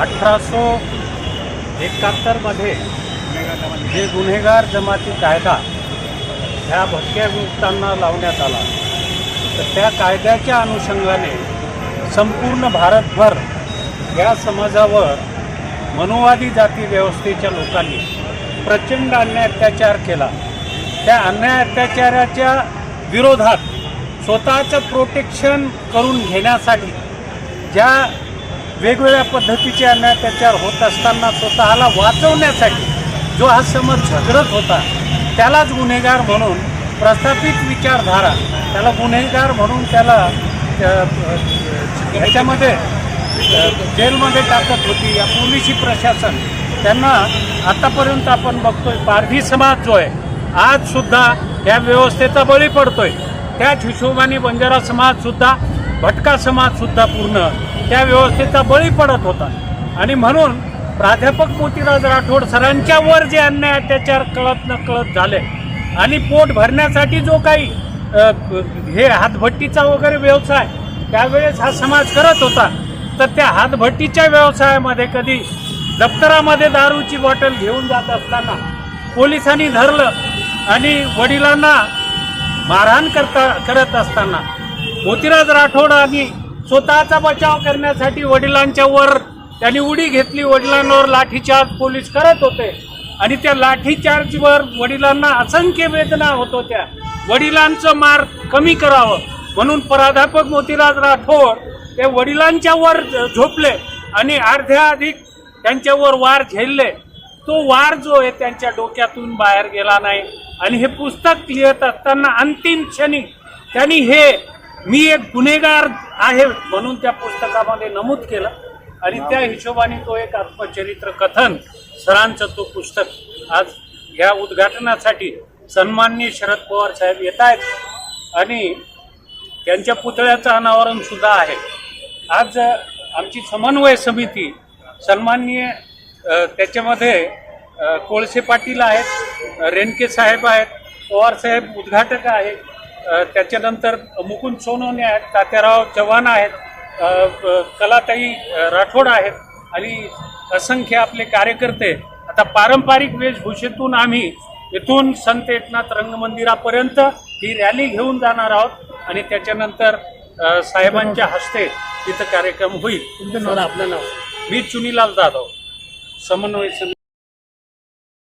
अठराशे एकाहत्तरमध्ये जे गुन्हेगार जमाती कायदा ह्या भटक्या वृत्तांना लावण्यात आला तर त्या कायद्याच्या अनुषंगाने संपूर्ण भारतभर या समाजावर मनोवादी जाती व्यवस्थेच्या लोकांनी प्रचंड अन्याय अत्याचार केला. त्या अन्याय अत्याचाराच्या विरोधात स्वतःचं प्रोटेक्शन करून घेण्यासाठी ज्या वेगवेगळ्या पद्धतीचे अन्याय त्याच्यावर होत असताना स्वतःला वाचवण्यासाठी जो हा समज झगडत होता त्यालाच गुन्हेगार म्हणून प्रस्थापित विचारधारा त्याला गुन्हेगार म्हणून त्याला ह्याच्यामध्ये जेलमध्ये टाकत होती. या पोलिसी प्रशासन त्यांना आतापर्यंत आपण बघतोय पारधी समाज जो आहे आजसुद्धा या व्यवस्थेचा बळी पडतोय. त्याच हिशोबाने बंजारा समाजसुद्धा भटका समाजसुद्धा पूर्ण त्या व्यवस्थेचा बळी पडत होता. आणि म्हणून प्राध्यापक मोतीराज राठोड सरांच्या वर जे अन्याय अत्याचार कळत न कळत झाले आणि पोट भरण्यासाठी जो काही हे हातभट्टीचा वगैरे व्यवसाय त्यावेळेस हा समाज करत होता. तर त्या हातभट्टीच्या व्यवसायामध्ये कधी दप्तरामध्ये दारूची बॉटल घेऊन जात असताना पोलिसांनी धरलं आणि वडिलांना मारहाण करता करत असताना मोतीराज राठोड आणि स्वतःचा बचाव करण्यासाठी वडिलांच्या वर त्यांनी उडी घेतली वडिलांवर लाठीचार्ज पोलीस करत होते. आणि त्या लाठीचार्जवर वडिलांना असंख्य वेदना होत होत्या. वडिलांचं मार कमी करावं म्हणून प्राध्यापक मोतीराज राठोड ते वडिलांच्या वर झोपले आणि अर्ध्या अधिक त्यांच्यावर वार झेलले. तो वार जो आहे त्यांच्या डोक्यातून बाहेर गेला नाही. आणि हे पुस्तक लिहित असताना अंतिम क्षणी त्यांनी हे मी एक गुन्हेगार आहे म्हणून त्या पुस्तकामध्ये नमूद केलं. आणि त्या हिशोबाने तो एक आत्मचरित्र कथन सरांचं तो पुस्तक आज या उद्घाटनासाठी सन्माननीय शरद पवार साहेब येत आहेत. आणि त्यांच्या पुतळ्याचं अनावरण सुद्धा आहे. आज आमची समन्वय समिती सन्माननीय त्याच्यामध्ये कोळसे पाटील आहेत रेणके साहेब आहेत पवार साहेब उद्घाटक आहेत त्याच्यानंतर मुकुंद सोनवणे आहेत तात्याराव चव्हाण आहेत कलाताई राठोड आहेत आणि असंख्य आपले कार्यकर्ते. आता पारंपरिक वेशभूषेतून आम्ही इथून संत एकनाथ रंगमंदिरापर्यंत ही रॅली घेऊन जाणार आहोत आणि त्याच्यानंतर साहेबांच्या हस्ते तिथं कार्यक्रम होईल. तुमचं नाव आपलं नाव? मी चुनीलाल जाधव. समन्वय समिती